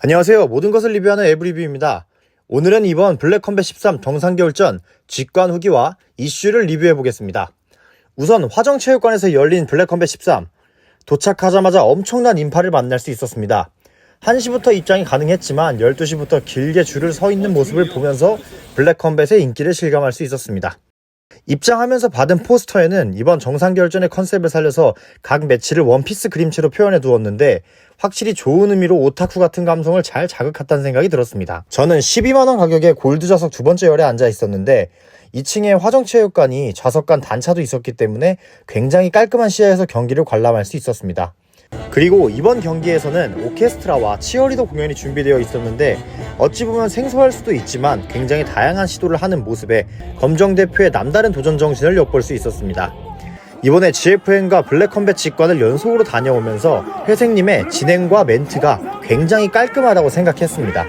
안녕하세요. 모든 것을 리뷰하는 에브리뷰입니다. 오늘은 이번 블랙컴뱃 13 정상겨울전 직관 후기와 이슈를 리뷰해 보겠습니다. 우선 화정체육관에서 열린 블랙컴뱃 13 도착하자마자 엄청난 인파를 만날 수 있었습니다. 1시부터 입장이 가능했지만 12시부터 길게 줄을 서 있는 모습을 보면서 블랙컴뱃의 인기를 실감할 수 있었습니다. 입장하면서 받은 포스터에는 이번 정상결전의 컨셉을 살려서 각 매치를 원피스 그림체로 표현해 두었는데 확실히 좋은 의미로 오타쿠 같은 감성을 잘 자극했다는 생각이 들었습니다. 저는 12만원 가격에 골드 좌석 두 번째 열에 앉아 있었는데 2층에 화정체육관이 좌석간 단차도 있었기 때문에 굉장히 깔끔한 시야에서 경기를 관람할 수 있었습니다. 그리고 이번 경기에서는 오케스트라와 치어리더 공연이 준비되어 있었는데 어찌 보면 생소할 수도 있지만 굉장히 다양한 시도를 하는 모습에 검정 대표의 남다른 도전 정신을 엿볼 수 있었습니다. 이번에 GFN과 블랙컴뱃 직관을 연속으로 다녀오면서 회생님의 진행과 멘트가 굉장히 깔끔하다고 생각했습니다.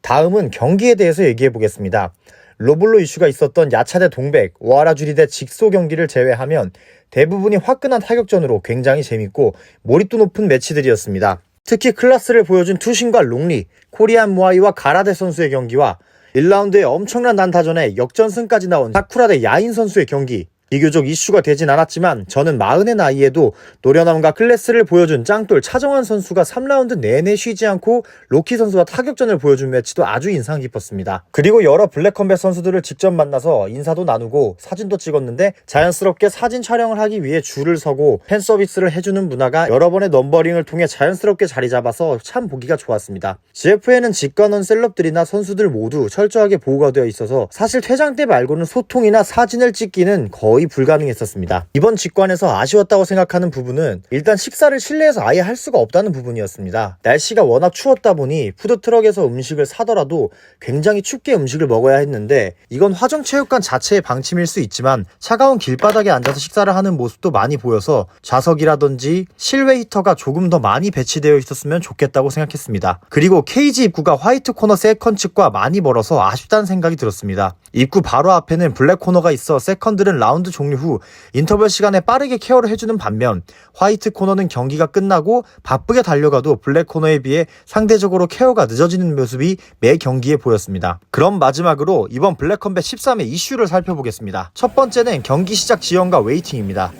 다음은 경기에 대해서 얘기해 보겠습니다. 로블로 이슈가 있었던 야차대 동백, 오하라주리 대 직소 경기를 제외하면 대부분이 화끈한 타격전으로 굉장히 재밌고 몰입도 높은 매치들이었습니다. 특히 클라스를 보여준 투신과 롱리, 코리안 무아이와 가라데 선수의 경기와 1라운드에 엄청난 난타전에 역전승까지 나온 사쿠라 대 야인 선수의 경기 비교적 이슈가 되진 않았지만 저는 마흔의 나이에도 노련함과 클래스를 보여준 짱돌 차정환 선수가 3라운드 내내 쉬지 않고 로키 선수와 타격전을 보여준 매치도 아주 인상 깊었습니다. 그리고 여러 블랙컴뱃 선수들을 직접 만나서 인사도 나누고 사진도 찍었는데 자연스럽게 사진 촬영을 하기 위해 줄을 서고 팬 서비스를 해주는 문화가 여러 번의 넘버링을 통해 자연스럽게 자리 잡아서 참 보기가 좋았습니다. GF에는 직관원 셀럽들이나 선수들 모두 철저하게 보호가 되어 있어서 사실 퇴장 때 말고는 소통이나 사진을 찍기는 거의 불가능했었습니다. 이번 직관에서 아쉬웠다고 생각하는 부분은 일단 식사를 실내에서 아예 할 수가 없다는 부분이었습니다. 날씨가 워낙 추웠다 보니 푸드트럭에서 음식을 사더라도 굉장히 춥게 음식을 먹어야 했는데 이건 화정체육관 자체의 방침일 수 있지만 차가운 길바닥에 앉아서 식사를 하는 모습도 많이 보여서 좌석이라든지 실외 히터가 조금 더 많이 배치되어 있었으면 좋겠다고 생각했습니다. 그리고 케이지 입구가 화이트 코너 세컨 측과 많이 멀어서 아쉽다는 생각이 들었습니다. 입구 바로 앞에는 블랙 코너가 있어 세컨들은 라운드 종료 후 인터벌 시간에 빠르게 케어를 해주는 반면 화이트 코너는 경기가 끝나고 바쁘게 달려가도 블랙 코너에 비해 상대적으로 케어가 늦어지는 모습이 매 경기에 보였습니다. 그럼 마지막으로 이번 블랙 컴뱃 13의 이슈를 살펴보겠습니다. 첫 번째는 경기 시작 지연과 웨이팅입니다.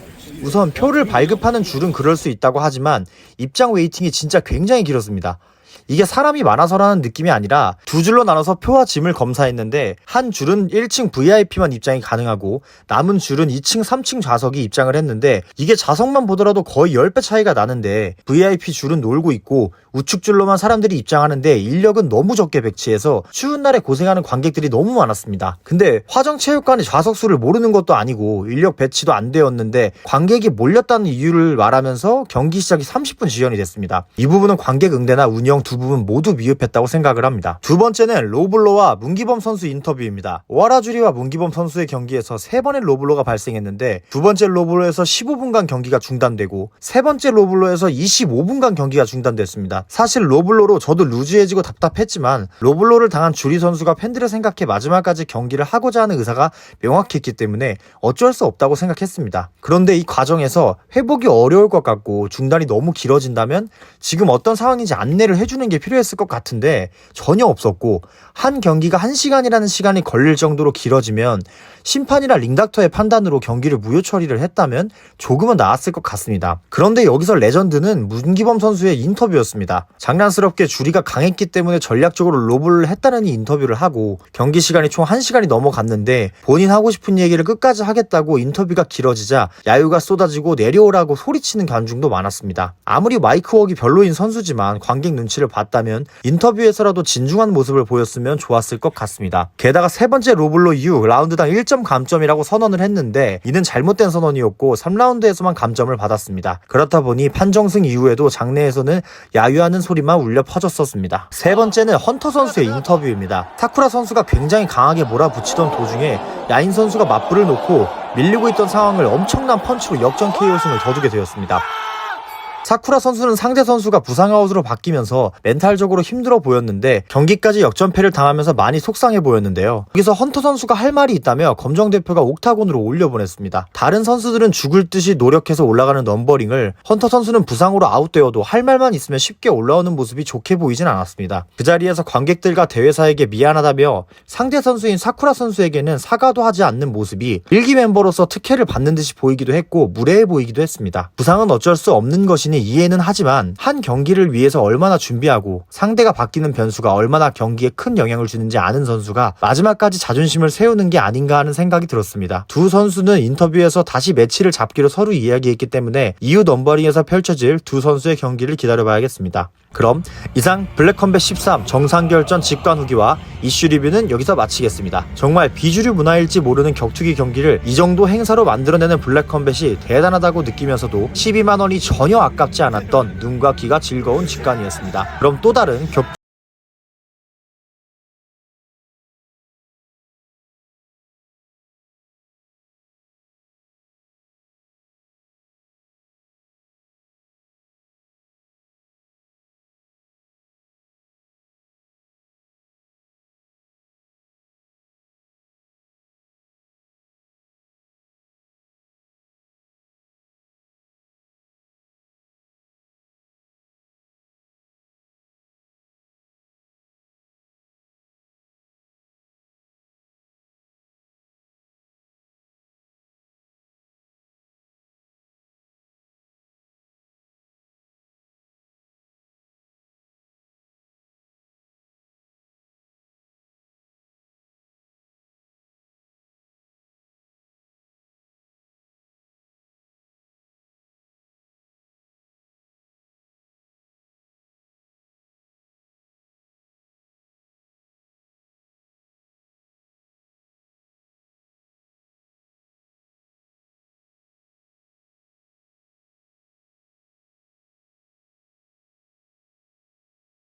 우선 표를 발급하는 줄은 그럴 수 있다고 하지만 입장 웨이팅이 진짜 굉장히 길었습니다. 이게 사람이 많아서라는 느낌이 아니라 두 줄로 나눠서 표와 짐을 검사했는데 한 줄은 1층 VIP만 입장이 가능하고 남은 줄은 2층, 3층 좌석이 입장을 했는데 이게 좌석만 보더라도 거의 10배 차이가 나는데 VIP 줄은 놀고 있고 우측 줄로만 사람들이 입장하는데 인력은 너무 적게 배치해서 추운 날에 고생하는 관객들이 너무 많았습니다. 근데 화정체육관의 좌석 수를 모르는 것도 아니고 인력 배치도 안 되었는데 관객이 몰렸다는 이유를 말하면서 경기 시작이 30분 지연이 됐습니다. 이 부분은 관객 응대나 운영 두 부분 모두 미흡했다고 생각을 합니다. 두 번째는 로블로와 문기범 선수 인터뷰입니다. 오하라주리와 문기범 선수의 경기에서 세 번의 로블로가 발생했는데 두 번째 로블로에서 15분간 경기가 중단되고 세 번째 로블로에서 25분간 경기가 중단됐습니다. 사실 로블로로 저도 루즈해지고 답답했지만 로블로를 당한 주리 선수가 팬들을 생각해 마지막까지 경기를 하고자 하는 의사가 명확했기 때문에 어쩔 수 없다고 생각했습니다. 그런데 이 과정에서 회복이 어려울 것 같고 중단이 너무 길어진다면 지금 어떤 상황인지 안내를 해주 는 게 필요했을 것 같은데 전혀 없었고 한 경기가 한 시간이라는 시간이 걸릴 정도로 길어지면 심판이나 링닥터의 판단으로 경기를 무효 처리를 했다면 조금은 나았을 것 같습니다. 그런데 여기서 레전드는 문기범 선수의 인터뷰였습니다. 장난스럽게 주리가 강했기 때문에 전략적으로 로블을 했다는 인터뷰를 하고 경기 시간이 총 1시간이 넘어갔는데 본인 하고 싶은 얘기를 끝까지 하겠다고 인터뷰가 길어지자 야유가 쏟아지고 내려오라고 소리치는 관중도 많았습니다. 아무리 마이크웍이 별로인 선수지만 관객 눈치를 봤다면 인터뷰에서라도 진중한 모습을 보였으면 좋았을 것 같습니다. 게다가 세 번째 로블로 이후 라운드당 1점 감점이라고 선언을 했는데 이는 잘못된 선언이었고 3라운드에서만 감점을 받았습니다. 그렇다 보니 판정승 이후에도 장내에서는 야유하는 소리만 울려 퍼졌었습니다. 세 번째는 헌터 선수의 인터뷰입니다. 사쿠라 선수가 굉장히 강하게 몰아붙이던 도중에 야인 선수가 맞불을 놓고 밀리고 있던 상황을 엄청난 펀치로 역전 KO 승을 거두게 되었습니다. 사쿠라 선수는 상대 선수가 부상 아웃으로 바뀌면서 멘탈적으로 힘들어 보였는데 경기까지 역전패를 당하면서 많이 속상해 보였는데요. 여기서 헌터 선수가 할 말이 있다며 검정 대표가 옥타곤으로 올려보냈습니다. 다른 선수들은 죽을 듯이 노력해서 올라가는 넘버링을 헌터 선수는 부상으로 아웃되어도 할 말만 있으면 쉽게 올라오는 모습이 좋게 보이진 않았습니다. 그 자리에서 관객들과 대회사에게 미안하다며 상대 선수인 사쿠라 선수에게는 사과도 하지 않는 모습이 일기 멤버로서 특혜를 받는 듯이 보이기도 했고 무례해 보이기도 했습니다. 부상은 어쩔 수 없는 것이니 이해는 하지만 한 경기를 위해서 얼마나 준비하고 상대가 바뀌는 변수가 얼마나 경기에 큰 영향을 주는지 아는 선수가 마지막까지 자존심을 세우는 게 아닌가 하는 생각이 들었습니다. 두 선수는 인터뷰에서 다시 매치를 잡기로 서로 이야기했기 때문에 이후 넘버링에서 펼쳐질 두 선수의 경기를 기다려봐야겠습니다. 그럼 이상 블랙컴뱃 13 정상결전 직관 후기와 이슈 리뷰는 여기서 마치겠습니다. 정말 비주류 문화일지 모르는 격투기 경기를 이 정도 행사로 만들어내는 블랙컴뱃이 대단하다고 느끼면서도 12만 원이 전혀 아깝지 않았던 눈과 귀가 즐거운 직관이었습니다. 그럼 또 다른 격투